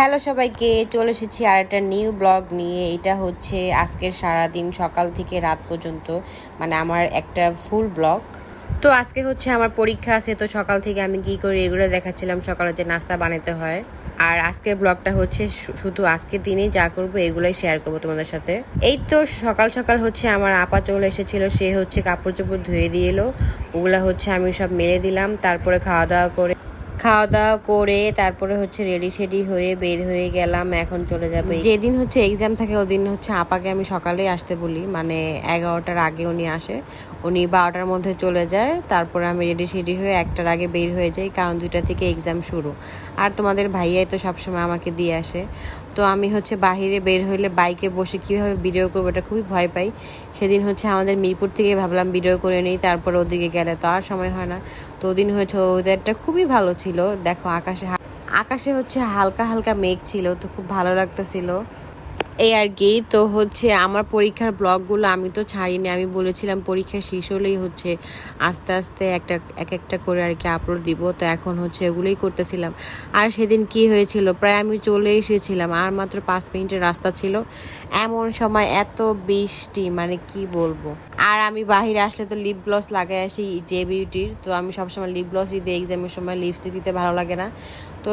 Hello সবাইকে, চলে এসেছি আর একটা নিউ ব্লগ নিয়ে। এটা হচ্ছে আজকের সারাদিন সকাল থেকে রাত পর্যন্ত মানে আমার একটা ফুল ব্লগ। তো আজকে হচ্ছে আমার পরীক্ষা আছে, তো সকাল থেকে আমি কি করি এগুলো দেখাচ্ছিলাম, সকালে যে নাস্তা বানাতে হয়। আর আজকের ব্লগটা হচ্ছে শুধু আজকের দিনে যা করব, এগুলোই শেয়ার করব তোমাদের সাথে। এই তো সকাল সকাল হচ্ছে আমার আপা চলে এসেছিল, সে হচ্ছে কাপড় চোপড় ধুয়ে দিয়ে এলো। ওগুলা হচ্ছে আমি সব মেলে দিলাম, তারপরে খাওয়া দাওয়া করে খাওয়া দাওয়া করে তারপরে হচ্ছে রেডি সেডি হয়ে বের হয়ে গেলাম, এখন চলে যাবে যেদিন হচ্ছে এক্সাম থাকে ওদিন হচ্ছে আপাকে আমি সকালেই আসতে বলি মানে এগারোটার আগে উনি আসে। উনি বারোটার মধ্যে চলে যায়, তারপরে আমি রেডি সেডি হয়ে একটার আগে বের হয়ে যাই, কারণ দুইটা থেকে এক্সাম শুরু। আর তোমাদের ভাইয়াই তো সবসময় আমাকে দিয়ে আসে। তো আমি হচ্ছে বাহিরে বের হইলে বাইকে বসে কীভাবে ভিডিও করব এটা খুবই ভয় পাই। সেদিন হচ্ছে আমাদের মিরপুর থেকে ভাবলাম ভিডিও করে নিই, তারপর ওদিকে গেলে তো আর সময় হয় না। তো ওদিন হয়েছে ওদেরটা খুবই ভালো ছিল। দেখো আকাশে আকাশে হচ্ছে হালকা হালকা মেঘ ছিল, তো খুব ভালো লাগতেছিল। এই আর কি, তো হচ্ছে আমার পরীক্ষার ব্লগগুলো আমি তো ছাড়িনি, আমি বলেছিলাম পরীক্ষা শেষ হলেই হচ্ছে আস্তে আস্তে একটা, এক একটা করে আর কি আপলোড দিব, তো এখন হচ্ছে এগুলোই করতেছিলাম। আর সেদিন কি হয়েছিল, প্রায় আমি চলে এসেছিলাম, আর মাত্র পাঁচ মিনিটের রাস্তা ছিল, এমন সময় এত বৃষ্টি মানে কি বলব। আর আমি বাহিরে আসলে তো লিপ গ্লস লাগাই আসি জে বিউটির তো আমি সবসময় লিপ গ্লসই দিই এক্সামের সময় লিপস্টিক দিতে ভালো লাগে না। তো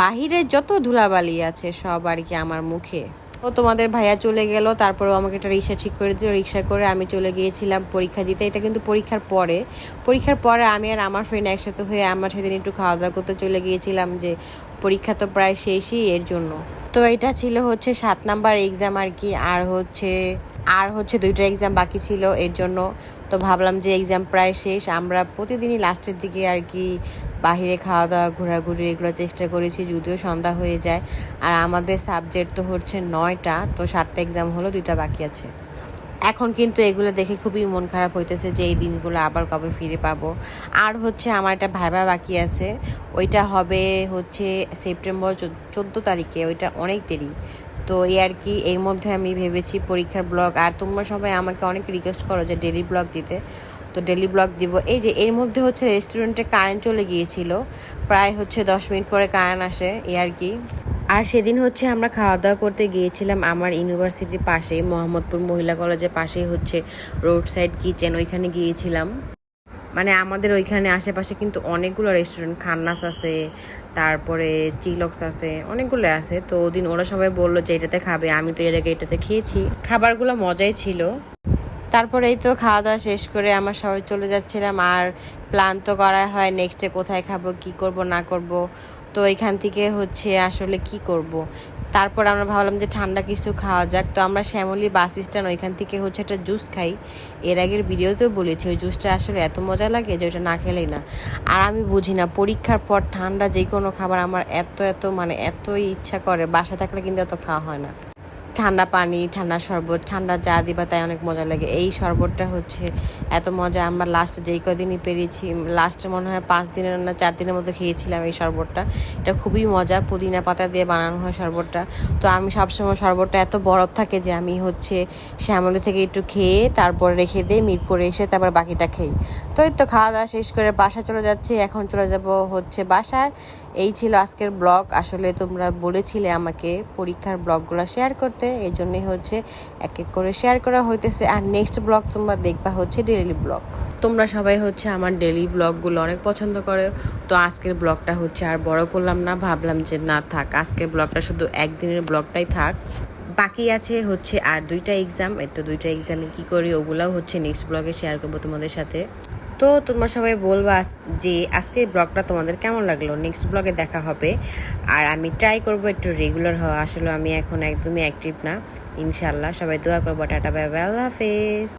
বাহিরে যত ধুলাবালি আছে সব আর কি আমার মুখে। ও তোমাদের ভাইয়া চলে গেল, তারপরেও আমাকে একটা রিক্সা ঠিক করে দিল। রিক্সা করে আমি চলে গিয়েছিলাম পরীক্ষা দিতে। এটা কিন্তু পরীক্ষার পরে। পরীক্ষার পরে আমি আর আমার ফ্রেন্ড একসাথে হয়ে আমার সেদিন একটু খাওয়া দাওয়া করতে চলে গিয়েছিলাম যে পরীক্ষা তো প্রায় শেষই এর জন্য। তো এটা ছিল হচ্ছে সাত নাম্বার এক্সাম আর কি, আর হচ্ছে আর হচ্ছে দুইটা এক্সাম বাকি ছিল এর জন্য। তো ভাবলাম যে এক্সাম প্রায় শেষ, আমরা প্রতিদিনই লাস্টের দিকে আর কি বাহিরে খাওয়া দাওয়া ঘোরাঘুরি এগুলো চেষ্টা করেছি, যদিও সন্ধ্যা হয়ে যায়। আর আমাদের সাবজেক্ট তো হচ্ছে নয়টা, তো সাতটা এক্সাম হলো, দুইটা বাকি আছে। এখন কিন্তু এগুলো দেখে খুবই মন খারাপ হইতেছে যে এই দিনগুলো আবার কবে ফিরে পাবো। আর হচ্ছে আমার একটা ভাইবা বাকি আছে, ওইটা হবে হচ্ছে সেপ্টেম্বর চোদ্দ তারিখে, ওইটা অনেক দেরি। তো এই আর কি, এর মধ্যে আমি ভেবেছি পরীক্ষার ব্লগ। আর তোমরা সবাই আমাকে অনেক রিকোয়েস্ট করো যে ডেলি ব্লগ দিতে। তো ডেলি ব্লগ দিব। এই যে, এর মধ্যে হচ্ছে রেস্টুরেন্টে কারেন্ট চলে গিয়েছিল। প্রায় হচ্ছে দশ মিনিট পরে কারেন্ট আসে, এই আর কি। আর সেদিন হচ্ছে আমরা খাওয়া দাওয়া করতে গিয়েছিলাম আমার ইউনিভার্সিটির পাশেই, মোহাম্মদপুর মহিলা কলেজের পাশেই হচ্ছে রোড সাইড কিচেন ওইখানে গিয়েছিলাম। মানে আমাদের ওইখানে আশেপাশে কিন্তু অনেকগুলো রেস্টুরেন্ট খান্নাস আছে, তারপরে চিলক্স আছে, অনেকগুলো আছে। তো ওদিন ওরা সবাই বলল যে, এটাতে খাবে। আমি তো এর আগে এটাতে খেয়েছি। খাবারগুলো মজাই ছিল। তারপরে এই তো খাওয়া দাওয়া শেষ করে আমরা সবাই চলে যাচ্ছিলাম। আর প্ল্যান তো করা হয় নেক্সটে কোথায় খাব, কি করব, না করব। তো এখান থেকে হচ্ছে আসলে কি করব। তারপর আমরা ভাবলাম যে ঠান্ডা কিছু খাওয়া যাক। তো আমরা শ্যামলী বাস স্ট্যান্ড ওইখান থেকে হচ্ছে একটা জুস খাই। এর আগের ভিডিওতেও বলেছি, ওই জুসটা আসলে এত মজা লাগে যে ওইটা না খেলেই না। আর আমি বুঝি না, পরীক্ষার পর ঠান্ডা যে কোনো খাবার আমার এত এত মানে এতই ইচ্ছা করে বাসা থাকলে কিন্তু এত খাওয়া হয় না। ঠান্ডা পানি, ঠান্ডা শরবত, ঠান্ডা যা দিবা তাই অনেক মজা লাগে। এই শরবতটা হচ্ছে এত মজা। আমরা লাস্টে যেই কদিনই পেরেছি লাস্টে মনে হয় পাঁচ দিনের না চার দিনের মধ্যে খেয়েছিলাম এই শরবতটা। এটা খুবই মজা, পুদিনা পাতা দিয়ে বানানো হয় শরবতটা। তো আমি সবসময় শরবতটা এত বরফ থাকে যে আমি হচ্ছে শ্যামলি থেকে একটু খেয়ে তারপর রেখে দিই, মিরপুরে এসে তারপর বাকিটা খেই। তো এই তো খাওয়া দাওয়া শেষ করে বাসা চলে যাচ্ছি। এখন চলে যাব হচ্ছে বাসায়। এই ছিল আজকের ব্লগ। আসলে তোমরা বলেছিলে আমাকে পরীক্ষার ব্লগগুলো শেয়ার করতে। এই জন্যই হচ্ছে এক এক করে শেয়ার করা হইতেছে। আর নেক্সট ব্লগ তোমরা দেখবা হচ্ছে ডেলি ব্লগ তোমরা সবাই হচ্ছে আমার ডেলি ব্লগগুলো অনেক পছন্দ করে। তো আজকের ব্লগটা হচ্ছে আর বড় করলাম না, ভাবলাম যে না থাক, আজকের ব্লগটা শুধু একদিনের ব্লগটাই থাক। বাকি আছে হচ্ছে আর দুইটা এক্সাম এই তো দুইটা এক্সামে কি করি, ওগুলাও হচ্ছে নেক্সট ব্লগে শেয়ার করব তোমাদের সাথে। তো তোমার সবাই বলবা যে আজকের ব্লগটা তোমাদের কেমন লাগল? নেক্সট ব্লগে দেখা হবে। আর আমি ট্রাই করব একটু রেগুলার হওয়া। আসলে আমি এখন একদমই অ্যাক্টিভ না। ইনশাল্লাহ সবাই দোয়া করব। টাটা বাই বাই আল্লাহ হাফেজ।